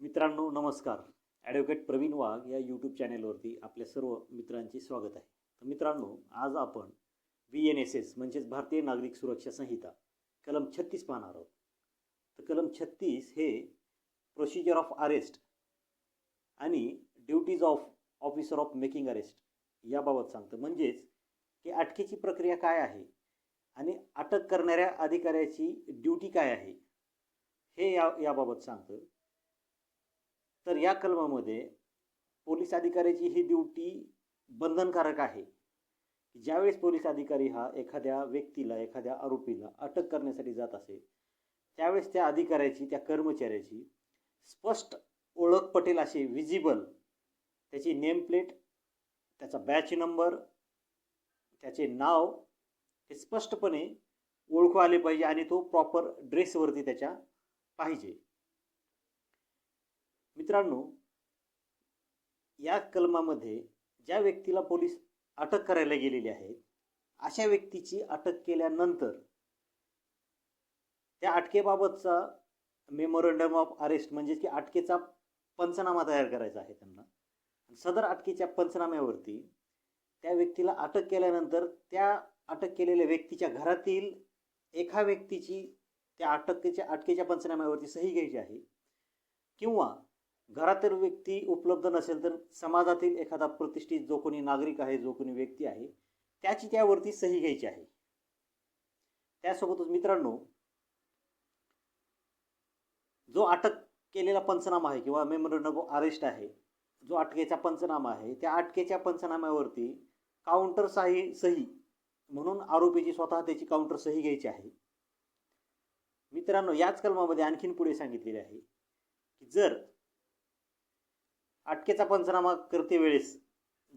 मित्रांनो नमस्कार. ॲडव्होकेट प्रवीण वाघ या यूट्यूब चॅनेलवरती आपल्या सर्व मित्रांचे स्वागत आहे. तर मित्रांनो आज आपण व्ही एन एस एस म्हणजेच भारतीय नागरिक सुरक्षा संहिता कलम छत्तीस पाहणार आहोत. तर कलम छत्तीस हे प्रोसिजर ऑफ अरेस्ट आणि duties of officer of making arrest याबाबत सांगतं. म्हणजेच की अटकेची प्रक्रिया काय आहे आणि अटक करणाऱ्या अधिकाऱ्याची ड्युटी काय आहे हे या याबाबत सांगतं. तर या कलमामध्ये पोलीस अधिकाऱ्याची ही ड्युटी बंधनकारक आहे. ज्यावेळेस पोलीस अधिकारी हा एखाद्या व्यक्तीला एखाद्या आरोपीला अटक करण्यासाठी जात असेल त्यावेळेस त्या अधिकाऱ्याची त्या कर्मचाऱ्याची स्पष्ट ओळख पटेल असे विजिबल त्याची नेमप्लेट त्याचा बॅच नंबर त्याचे नाव हे स्पष्टपणे ओळखू आले पाहिजे आणि तो प्रॉपर ड्रेसवरती त्याच्या पाहिजे. मित्रांनो या कलमामध्ये ज्या व्यक्तीला पोलीस अटक करायला गेलेले आहेत अशा व्यक्तीची अटक केल्यानंतर त्या अटकेबाबतचा मेमोरंडम ऑफ अरेस्ट म्हणजे की अटकेचा पंचनामा तयार करायचा आहे त्यांना. सदर अटकेच्या पंचनाम्यावरती त्या व्यक्तीला अटक केल्यानंतर त्या अटक केलेल्या व्यक्तीच्या घरातील एका व्यक्तीची त्या अटकेच्या अटकेच्या पंचनाम्यावरती सही घ्यायची आहे किंवा घरातील व्यक्ती उपलब्ध नसेल तर समाजातील एखादा प्रतिष्ठित जो कोणी नागरिक आहे जो कोणी व्यक्ती आहे त्याची त्यावरती सही घ्यायची आहे. त्यासोबतच मित्रांनो जो अटक केलेला पंचनामा आहे किंवा मेमोरंडम अरेस्ट आहे जो अटकेचा पंचनामा आहे त्या अटकेच्या पंचनाम्यावरती काउंटर सही सही म्हणून आरोपीची स्वतः त्याची काउंटर सही घ्यायची आहे. मित्रांनो याच कलमामध्ये आणखीन पुढे सांगितलेले आहे की जर अटकेचा पंचनामा करते वेळेस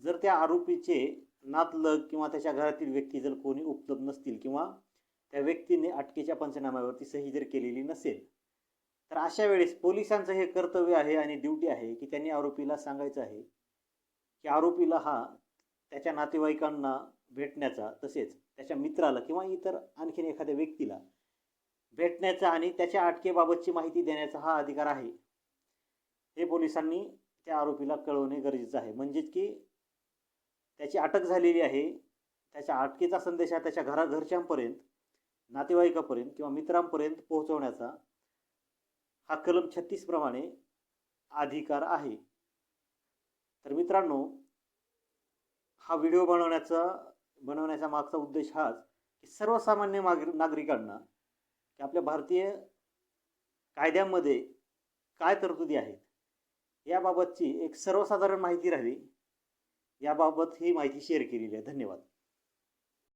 जर त्या आरोपीचे नातलग किंवा त्याच्या घरातील व्यक्ती जर कोणी उपलब्ध नसतील किंवा त्या व्यक्तीने अटकेच्या पंचनाम्यावरती सही जर केलेली नसेल तर अशा वेळेस पोलिसांचं हे कर्तव्य आहे आणि ड्युटी आहे की त्यांनी आरोपीला सांगायचं आहे की आरोपीला हा त्याच्या नातेवाईकांना भेटण्याचा तसेच त्याच्या मित्राला किंवा इतर आणखीन एखाद्या व्यक्तीला भेटण्याचा आणि त्याच्या अटकेबाबतची माहिती देण्याचा हा अधिकार आहे. हे पोलिसांनी त्या आरोपीला कळवणे गरजेचं आहे. म्हणजेच की त्याची अटक झालेली आहे. त्याच्या अटकेचा संदेश हा त्याच्या घरा घरच्यांपर्यंत नातेवाईकापर्यंत किंवा मित्रांपर्यंत पोहोचवण्याचा हा कलम छत्तीस प्रमाणे अधिकार आहे. तर मित्रांनो हा व्हिडिओ बनवण्याचा बनवण्याचा मागचा उद्देश हाच की सर्वसामान्य माग नागरिकांना की आपल्या भारतीय कायद्यांमध्ये काय तरतुदी आहेत याबाबतची एक सर्वसाधारण माहिती राहावी याबाबत ही माहिती शेअर केलेली आहे. धन्यवाद.